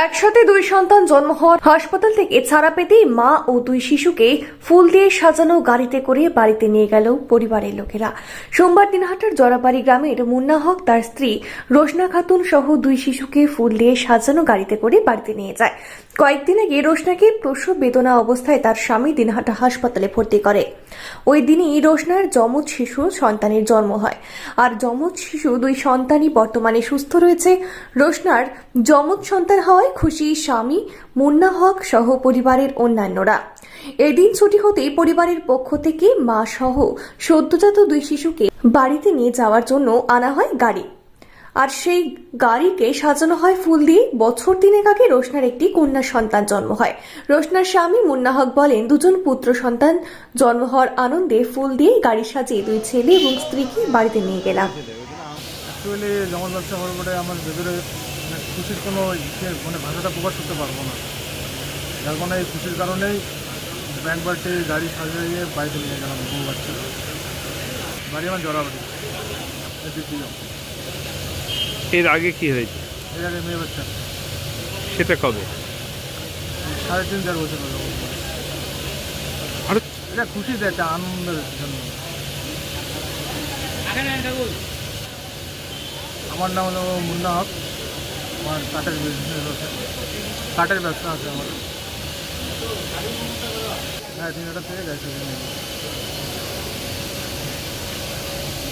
একসাথে দুই সন্তান জন্ম হওয়ার হাসপাতাল থেকে ছাড়া পেতেই মা ও দুই শিশুকে ফুল দিয়ে সাজানো গাড়িতে করে বাড়িতে নিয়ে গেল পরিবারের লোকেরা। সোমবার দিনহাটার জরাবাড়ি গ্রামের মুন্না হক তার স্ত্রী রোশনা খাতুন সহ দুই শিশুকে ফুল দিয়ে সাজানো গাড়িতে করে বাড়িতে নিয়ে যায়। কয়েকদিন আগে রোশনাকে প্রসব বেদনা অবস্থায় তার স্বামী দিনহাটা হাসপাতালে ভর্তি করে। ওই দিনই রোশনার যমজ শিশু সন্তানের জন্ম হয়। আর যমজ শিশু দুই সন্তানই বর্তমানে সুস্থ রয়েছে। রোশনার যমজ সন্তান হওয়ায় খুশি স্বামী, মুন্না হক সহ পরিবারের অন্যান্যরা। এদিন ছুটি হতেই পরিবারের পক্ষ থেকে মা সহ সদ্যজাত দুই শিশুকে বাড়িতে নিয়ে যাওয়ার জন্য আনা হয় গাড়ি। আর সেই গাড়িকে সাজানো হয় ফুল দিয়ে বছর তিনেক আগে রোশনার একটি কন্যা সন্তান জন্ম হয়। রোশনার স্বামী মুন্না হক বলেন, দুজন পুত্র সন্তান জন্ম হওয়ার আনন্দে ফুল দিয়ে গাড়ি সাজিয়ে দুই ছেলে এবং স্ত্রীকে বাড়িতে নিয়ে গেলাম। মানে খুশির কোনো ইসে মানে ভাষাটা প্রকাশ করতে পারব না যার মানে এই খুশির কারণেই ব্যাংক বাড়িতে গাড়ি সাজিয়ে বাড়িতে নিয়ে গেলাম বউ বাচ্চা বাড়ি আমার জড়াবাড়ি দ্বিতীয় এর আগে কি হয়েছে এর আগে মেয়ে বাচ্চা সেটা কবে সাড়ে তিন চার বছর হলো আর এটা খুশিতে একটা আনন্দের জন্য আমার নাম হলো মুন্না হক আমার কাঠের বিজনেস আছে। কাঠের ব্যবসা আছে আমার। হ্যাঁ তিনটা থেকে গেছে।